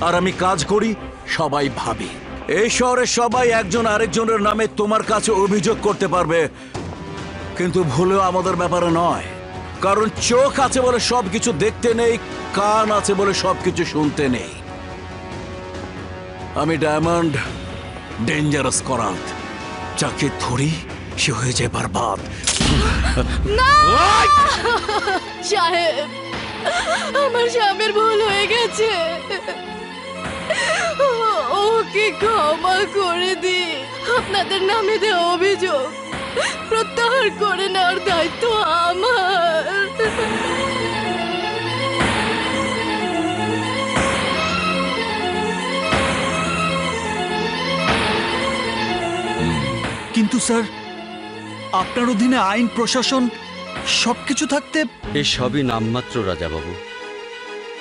আর আমি কাজ করি সবাই ভাবে। এই শহরে সবাই একজন আরেকজনের নামে তোমার কাছে অভিযোগ করতে পারবে। কিন্তু ভুলেও আমাদের ব্যাপারে নয়। কারণ চোখ আছে বলে সবকিছু দেখতে নেই কান আছে বলে সবকিছু শুনতে নেই। আমি ডায়মন্ড ডেঞ্জারাস করাত। যাকে ধরি সে হয়ে যায় বারবাদ। আমার স্বামীর ভুল হয়ে গেছে। ওকে ক্ষমা করে দি আপনাদের নামে দেওয়া অভিযোগ প্রত্যাহার করে নেওয়ার দায়িত্ব আমার। কিন্তু স্যার আপনার অধীনে আইন প্রশাসন সবকিছু থাকতে এসবই নামমাত্র রাজাবাবু।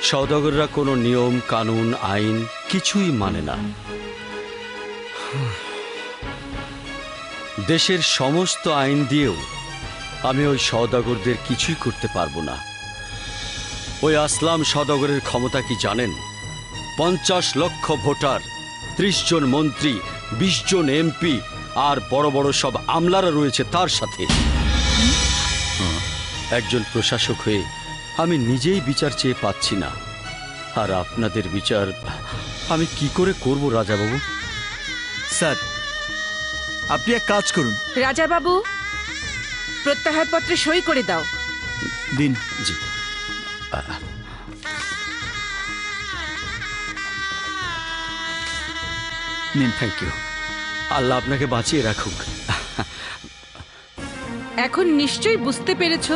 সওদাগররা কোনো নিয়ম, কানুন, আইন কিছুই মানে না। দেশের সমস্ত আইন দিয়েও আমি ওই সওদাগরদের কিছুই করতে পারব না। ওই আসলাম সওদাগরের ক্ষমতা কি জানেন? পঞ্চাশ লক্ষ ভোটার, ত্রিশ জন মন্ত্রী, বিশ জন এমপি আর বড় বড় সব আমলারা রয়েছে তার সাথে। একজন প্রশাসক হয়ে আমি নিজেই বিচার চেয়ে পাচ্ছি না। আর আপনাদের বিচার আমি কি করে করব রাজাবাবু? স্যার আপনি এক কাজ করুন। রাজাবাবু প্রত্যাহার পত্রে সই করে দাও। দিন। জি। নিন থ্যাংক ইউ আল্লাহ আপনাকে বাঁচিয়ে রাখুক। এখন নিশ্চয়ই বুঝতে পেরেছ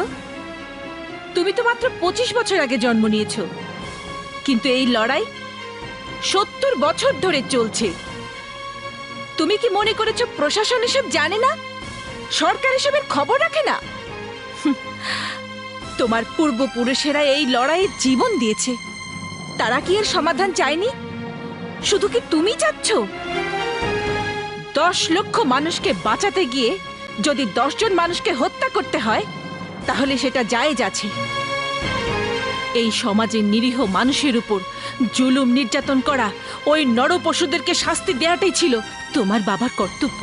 তুমি তো মাত্র পঁচিশ বছর আগে জন্ম নিয়েছ। কিন্তু এই লড়াই সত্তর বছর ধরে চলছে। তুমি কি মনে করেছ প্রশাসন এসব জানে না? সরকার এসবের খবর রাখে না? তোমার পূর্বপুরুষেরা এই লড়াইয়ে জীবন দিয়েছে। তারা কি এর সমাধান চায়নি? শুধু কি তুমি চাচ্ছ? দশ লক্ষ মানুষকে বাঁচাতে গিয়ে যদি দশজন মানুষকে হত্যা করতে হয় তাহলে সেটা জায়েজ আছে। এই সমাজের নিরীহ মানুষের উপর জুলুম নির্যাতন করা ওই নর পশুদেরকে শাস্তি দেওয়াটাই ছিল তোমার বাবার কর্তব্য।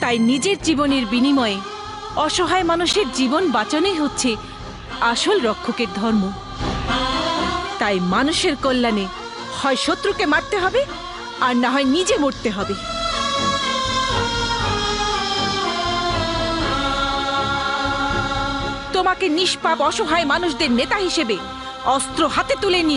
তাই নিজের জীবনের বিনিময়ে অসহায় মানুষের জীবন বাঁচানোই হচ্ছে আসল রক্ষকের ধর্ম। তাই মানুষের কল্যাণে হয় শত্রুকে মারতে হবে আর না হয় নিজে মরতে হবে। তোমাকে নিষ্পাপ অসহায় মানুষদের নেতা হিসেবে অস্ত্র হাতে তুলে নিয়ে